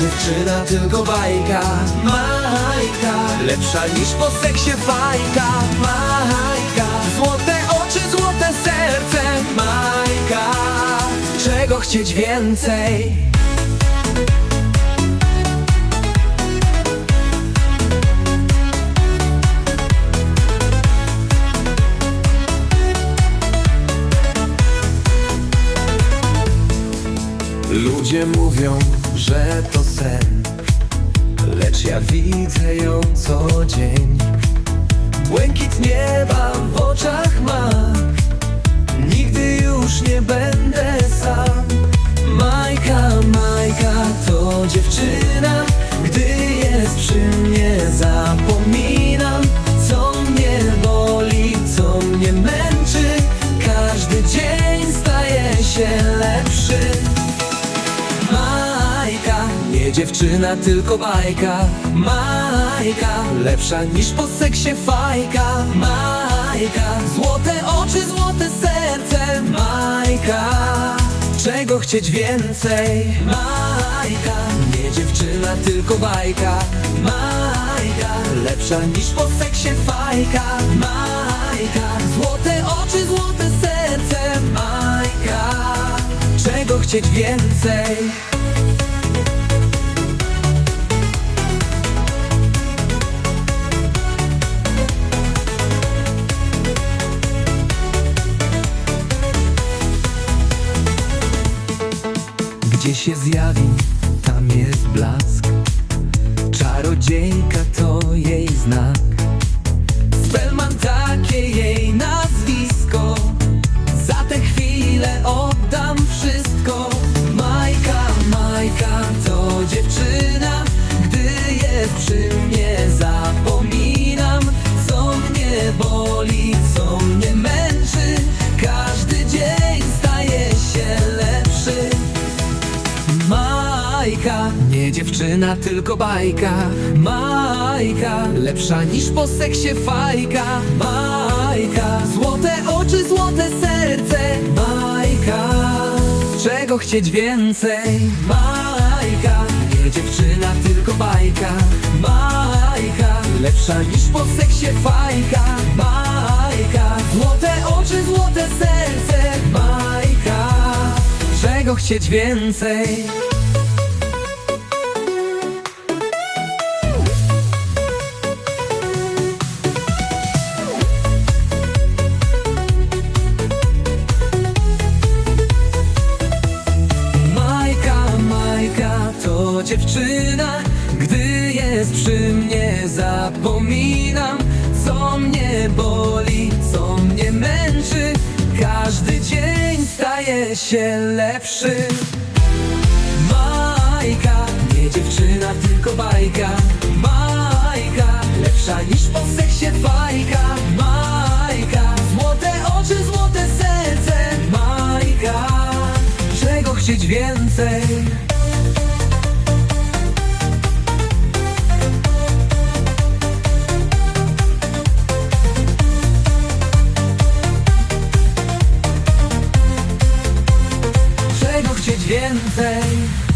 dziewczyna tylko bajka Majka. Lepsza niż po seksie fajka Majka. Złote oczy, złote serce Majka. Czego chcieć więcej? Ludzie mówią, że to sen Lecz ja widzę ją co dzień. Błękit nieba w oczach ma Nigdy już nie będę sam. Majka, Majka to dziewczyna Gdy jest przy mnie zapominam Co mnie boli, co mnie męczy. Każdy dzień staje się dziewczyna, tylko bajka Majka, lepsza niż po seksie fajka Majka, złote oczy, złote serce Majka, czego chcieć więcej? Majka, nie dziewczyna, tylko bajka Majka, lepsza niż po seksie fajka Majka, złote oczy, złote serce Majka, czego chcieć więcej? Gdzie się zjawi, tam jest blask. Czarodziejka to jej znak dziewczyna, tylko bajka Majka, lepsza niż po seksie fajka Majka, złote oczy, złote serce Majka, czego chcieć więcej? Majka, nie dziewczyna, tylko bajka Majka, lepsza niż po seksie fajka Majka, złote oczy, złote serce Majka, czego chcieć więcej? Dziewczyna Gdy jest przy mnie zapominam Co mnie boli, co mnie męczy. Każdy dzień staje się lepszy. Majka, nie dziewczyna, tylko bajka. Majka, lepsza niż po seksie fajka. Majka, złote oczy, złote serce. Majka, czego chcieć więcej? Chcieć więcej?